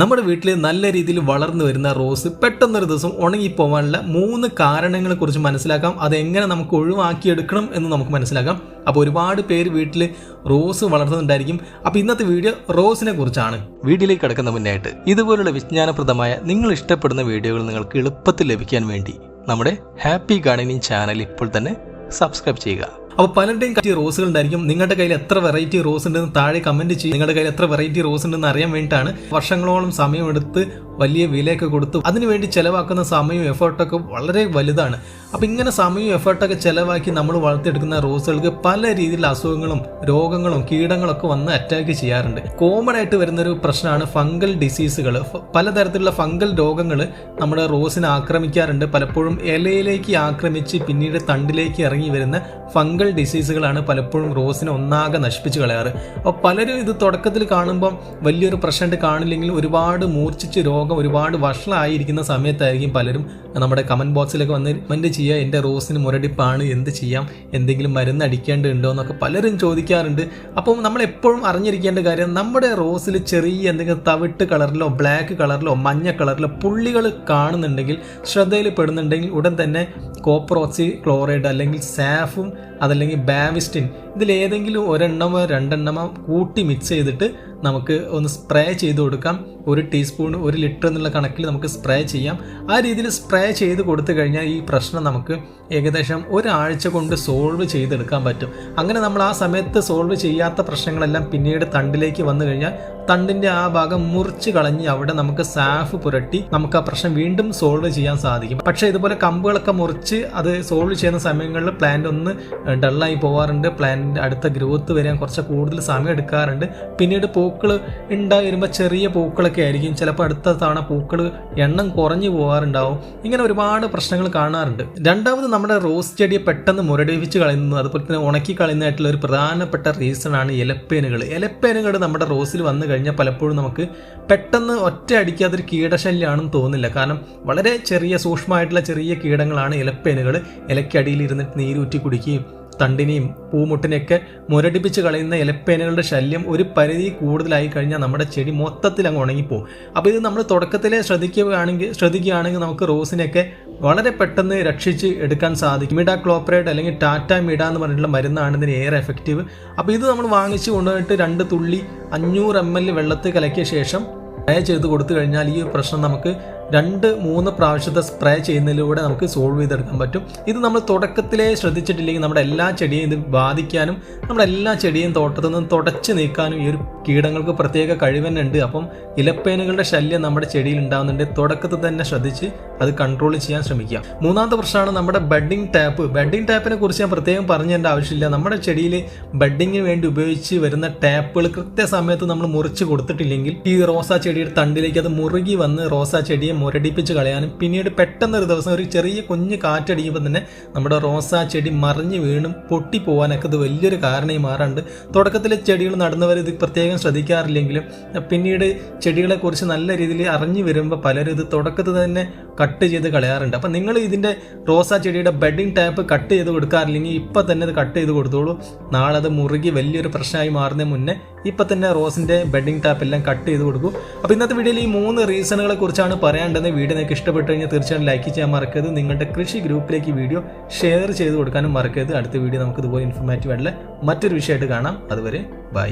നമ്മുടെ വീട്ടിൽ നല്ല രീതിയിൽ വളർന്നു വരുന്ന റോസ് പെട്ടെന്നൊരു ദിവസം ഉണങ്ങിപ്പോവാനുള്ള മൂന്ന് കാരണങ്ങളെ കുറിച്ച് മനസ്സിലാക്കാം. അതെങ്ങനെ നമുക്ക് ഒഴിവാക്കിയെടുക്കണം എന്ന് നമുക്ക് മനസ്സിലാക്കാം. അപ്പോൾ ഒരുപാട് പേര് വീട്ടിൽ റോസ് വളർത്തുന്നുണ്ടായിരിക്കും. അപ്പോൾ ഇന്നത്തെ വീഡിയോ റോസിനെ കുറിച്ചാണ്. വീഡിയോയിലേക്ക് കിടക്കുന്ന മുന്നായിട്ട് ഇതുപോലുള്ള വിജ്ഞാനപ്രദമായ നിങ്ങൾ ഇഷ്ടപ്പെടുന്ന വീഡിയോകൾ നിങ്ങൾക്ക് എളുപ്പത്തിൽ ലഭിക്കാൻ വേണ്ടി നമ്മുടെ ഹാപ്പി ഗാർഡനിങ് ചാനൽ ഇപ്പോൾ തന്നെ സബ്സ്ക്രൈബ് ചെയ്യുക. അപ്പോൾ പലരുടെയും കയ്യിൽ റോസുകൾ ഉണ്ടായിരിക്കും. നിങ്ങളുടെ കയ്യിൽ എത്ര വെറൈറ്റി റോസ് ഉണ്ടെന്ന് താഴെ കമന്റ് ചെയ്യും. നിങ്ങളുടെ കയ്യിൽ എത്ര വെറൈറ്റി റോസ് ഉണ്ടെന്ന് അറിയാൻ വേണ്ടിയിട്ടാണ് വർഷങ്ങളോളം സമയമെടുത്ത് വലിയ വിലയൊക്കെ കൊടുത്തു. അതിനുവേണ്ടി ചിലവാക്കുന്ന സമയവും എഫേർട്ടൊക്കെ വളരെ വലുതാണ്. അപ്പോൾ ഇങ്ങനെ സമയവും എഫേർട്ടൊക്കെ ചിലവാക്കി നമ്മൾ വളർത്തിയെടുക്കുന്ന റോസുകൾക്ക് പല രീതിയിലുള്ള അസുഖങ്ങളും രോഗങ്ങളും കീടങ്ങളൊക്കെ വന്ന് അറ്റാക്ക് ചെയ്യാറുണ്ട്. കോമൺ ആയിട്ട് വരുന്നൊരു പ്രശ്നമാണ് ഫംഗൽ ഡിസീസുകൾ പലതരത്തിലുള്ള ഫംഗൽ രോഗങ്ങൾ നമ്മുടെ റോസിനെ ആക്രമിക്കാറുണ്ട്. പലപ്പോഴും ഇലയിലേക്ക് ആക്രമിച്ച് പിന്നീട് തണ്ടിലേക്ക് ഇറങ്ങി വരുന്ന ഫംഗൽ ഡിസീസുകളാണ് പലപ്പോഴും റോസിനെ ഒന്നാകെ നശിപ്പിച്ച് കളയാറ്. അപ്പോൾ പലരും ഇത് തുടക്കത്തിൽ കാണുമ്പം വലിയൊരു പ്രശ്നമായിട്ട് കാണില്ലെങ്കിലും ഒരുപാട് മൂർച്ഛിച്ച് രോഗം ഒരുപാട് വഷളായിരിക്കുന്ന സമയത്തായിരിക്കും പലരും നമ്മുടെ കമന്റ് ബോക്സിലൊക്കെ വന്ന് കമന്റ് ചെയ്യുക എന്റെ റോസിന് മുരടിപ്പാണ് എന്ത് ചെയ്യാം? എന്തെങ്കിലും മരുന്ന് അടിക്കേണ്ടതുണ്ടോ? എന്നൊക്കെ പലരും ചോദിക്കാറുണ്ട്. അപ്പം നമ്മൾ എപ്പോഴും അറിഞ്ഞിരിക്കേണ്ട കാര്യം നമ്മുടെ റോസിൽ ചെറിയ എന്തെങ്കിലും തവിട്ട് കളറിലോ ബ്ലാക്ക് കളറിലോ മഞ്ഞ കളറിലോ പുള്ളികൾ കാണുന്നുണ്ടെങ്കിൽ ശ്രദ്ധയിൽ പെടുന്നുണ്ടെങ്കിൽ ഉടൻ തന്നെ കോപ്രോക്സി ക്ലോറൈഡ് അല്ലെങ്കിൽ സാഫും അതല്ലെങ്കിൽ ബാവിസ്റ്റിൻ ഇതിലേതെങ്കിലും ഒരെണ്ണമോ രണ്ടെണ്ണമോ കൂട്ടി മിക്സ് ചെയ്തിട്ട് നമുക്ക് ഒന്ന് സ്പ്രേ ചെയ്ത് കൊടുക്കാം. ഒരു ടീസ്പൂൺ ഒരു ലിറ്റർ എന്നുള്ള കണക്കിൽ നമുക്ക് സ്പ്രേ ചെയ്യാം. ആ രീതിയിൽ സ്പ്രേ ചെയ്ത് കൊടുത്തു കഴിഞ്ഞാൽ ഈ പ്രശ്നം നമുക്ക് ഏകദേശം ഒരാഴ്ച കൊണ്ട് സോൾവ് ചെയ്തെടുക്കാൻ പറ്റും. അങ്ങനെ നമ്മൾ ആ സമയത്ത് സോൾവ് ചെയ്യാത്ത പ്രശ്നങ്ങളെല്ലാം പിന്നീട് തണ്ടിലേക്ക് വന്നു കഴിഞ്ഞാൽ തണ്ടിന്റെ ആ ഭാഗം മുറിച്ച് കളഞ്ഞ് അവിടെ നമുക്ക് സാഫ് പുരട്ടി നമുക്ക് ആ പ്രശ്നം വീണ്ടും സോൾവ് ചെയ്യാൻ സാധിക്കും. പക്ഷേ ഇതുപോലെ കമ്പുകളൊക്കെ മുറിച്ച് അത് സോൾവ് ചെയ്യുന്ന സമയങ്ങളിൽ പ്ലാന്റ് ഒന്ന് ഡള്ളായി പോവാറുണ്ട്. പ്ലാന്റിന്റെ അടുത്ത ഗ്രോത്ത് വരാൻ കുറച്ച് കൂടുതൽ സമയം എടുക്കാറുണ്ട്. പിന്നീട് പൂക്കൾ ഉണ്ടായി വരുമ്പോൾ ചെറിയ പൂക്കളൊക്കെ ആയിരിക്കും. ചിലപ്പോൾ അടുത്ത തവണ പൂക്കൾ എണ്ണം കുറഞ്ഞു പോകാറുണ്ടാവും ഇങ്ങനെ ഒരുപാട് പ്രശ്നങ്ങൾ കാണാറുണ്ട്. രണ്ടാമത് നമ്മുടെ റോസ് ചെടിയെ പെട്ടെന്ന് മുരടിപ്പിച്ച് കളയുന്നു അതുപോലെ തന്നെ ഉണക്കി കളയുന്നതായിട്ടുള്ള ഒരു പ്രധാനപ്പെട്ട റീസൺ ആണ് ഇലപ്പേനുകൾ ഇലപ്പേനുകൾ നമ്മുടെ റോസിൽ വന്നു കഴിഞ്ഞാൽ പലപ്പോഴും നമുക്ക് പെട്ടെന്ന് ഒറ്റ അടിക്കാതൊരു കീടശല്യമാണെന്ന് തോന്നില്ല. കാരണം വളരെ ചെറിയ സൂക്ഷ്മമായിട്ടുള്ള ചെറിയ കീടങ്ങളാണ് ഇലപ്പേനുകൾ. ഇലക്കടിയിൽ ഇരുന്നിട്ട് നീരൂറ്റി കുടിക്കുകയും തണ്ടിനെയും പൂമുട്ടിനെയൊക്കെ മുരടിപ്പിച്ച് കളയുന്ന ഇലപ്പേനകളുടെ ശല്യം ഒരു പരിധി കൂടുതലായി കഴിഞ്ഞാൽ നമ്മുടെ ചെടി മൊത്തത്തിൽ അങ്ങ് ഉണങ്ങിപ്പോവും. അപ്പോൾ ഇത് നമ്മൾ തുടക്കത്തിലെ ശ്രദ്ധിക്കുകയാണെങ്കിൽ ശ്രദ്ധിക്കുകയാണെങ്കിൽ നമുക്ക് റോസിനെയൊക്കെ വളരെ പെട്ടെന്ന് രക്ഷിച്ച് എടുക്കാൻ സാധിക്കും. മിഡ ക്ലോപ്പറേറ്റ് അല്ലെങ്കിൽ ടാറ്റ മിഡ എന്ന് പറഞ്ഞിട്ടുള്ള മരുന്നാണ് ഇതിന് ഏറെ എഫക്റ്റീവ് അപ്പോൾ ഇത് നമ്മൾ വാങ്ങിച്ച് കൊണ്ടുപോയിട്ട് രണ്ട് തുള്ളി അഞ്ഞൂറ് എം എൽ വെള്ളത്തിൽ കലക്കിയ ശേഷം ഡയ ചെയ്ത് കൊടുത്തു കഴിഞ്ഞാൽ ഈ പ്രശ്നം നമുക്ക് രണ്ട് മൂന്ന് പ്രാവശ്യത്തെ സ്പ്രേ ചെയ്യുന്നതിലൂടെ നമുക്ക് സോൾവ് ചെയ്തെടുക്കാൻ പറ്റും. ഇത് നമ്മൾ തുടക്കത്തിലേ ശ്രദ്ധിച്ചിട്ടില്ലെങ്കിൽ നമ്മുടെ എല്ലാ ചെടിയും ഇത് ബാധിക്കാനും നമ്മുടെ എല്ലാ ചെടിയും തോട്ടത്തിൽ നിന്ന് തുടച്ച് നീക്കാനും ഈ ഒരു കീടങ്ങൾക്ക് പ്രത്യേക കഴിവന്നുണ്ട്. അപ്പം ഇലപ്പേനുകളുടെ ശല്യം നമ്മുടെ ചെടിയിൽ ഉണ്ടാകുന്നുണ്ട് തുടക്കത്തിൽ തന്നെ ശ്രദ്ധിച്ച് അത് കൺട്രോൾ ചെയ്യാൻ ശ്രമിക്കുക. മൂന്നാമത്തെ പ്രശ്നമാണ് നമ്മുടെ ബെഡിങ് ടാപ്പ് ബെഡിങ് ടാപ്പിനെ കുറിച്ച് ഞാൻ പ്രത്യേകം പറഞ്ഞേണ്ട ആവശ്യമില്ല. നമ്മുടെ ചെടിയിൽ ബെഡിങ്ങിന് വേണ്ടി ഉപയോഗിച്ച് വരുന്ന ടാപ്പുകൾ കൃത്യസമയത്ത് നമ്മൾ മുറിച്ച് കൊടുത്തിട്ടില്ലെങ്കിൽ ഈ റോസാ ചെടിയുടെ തണ്ടിലേക്ക് അത് മുറുകി വന്ന് റോസാ ചെടിയെ മുരടിപ്പിച്ച് കളയാനും പിന്നീട് പെട്ടെന്നൊരു ദിവസം ഒരു ചെറിയ കുഞ്ഞ് കാറ്റടിക്കുമ്പോൾ തന്നെ നമ്മുടെ റോസാ ചെടി മറിഞ്ഞ് വീണും പൊട്ടിപ്പോവാനൊക്കെ ഇത് വലിയൊരു കാരണമായി മാറാറുണ്ട്. തുടക്കത്തിൽ ചെടികൾ നടുന്നവർ ഇത് പ്രത്യേകം ശ്രദ്ധിക്കാറില്ലെങ്കിലും പിന്നീട് ചെടികളെക്കുറിച്ച് നല്ല രീതിയിൽ അറിഞ്ഞു വരുമ്പോൾ പലരും ഇത് തുടക്കത്തിൽ തന്നെ കട്ട് ചെയ്ത് കളയാറുണ്ട്. അപ്പം നിങ്ങൾ ഇതിന്റെ റോസാ ചെടിയുടെ ബെഡിങ് ടാപ്പ് കട്ട് ചെയ്ത് കൊടുക്കാറില്ലെങ്കിൽ ഇപ്പം തന്നെ അത് കട്ട് ചെയ്ത് കൊടുത്തോളൂ. നാളെ അത് മുറുകി വലിയൊരു പ്രശ്നമായി മാറുന്നതിന് മുന്നേ ഇപ്പം തന്നെ റോസിന്റെ ബെഡിങ് ടാപ്പ് എല്ലാം കട്ട് ചെയ്ത് കൊടുക്കും. അപ്പോൾ ഇന്നത്തെ വീഡിയോയിൽ ഈ മൂന്ന് റീസണുകളെ കുറിച്ചാണ് പറയാനുണ്ടെന്ന് വീഡിയോ നിങ്ങൾക്ക് ഇഷ്ടപ്പെട്ടു കഴിഞ്ഞാൽ തീർച്ചയായും ലൈക്ക് ചെയ്യാൻ മറക്കരുത്. നിങ്ങളുടെ കൃഷി ഗ്രൂപ്പിലേക്ക് വീഡിയോ ഷെയർ ചെയ്ത് കൊടുക്കാനും മറക്കരുത്. അടുത്ത വീഡിയോ നമുക്ക് ഇതുപോലെ ഇൻഫോർമാറ്റീവ് ആയിട്ടുള്ള മറ്റൊരു വിഷയമായിട്ട് കാണാം. അതുവരെ ബൈ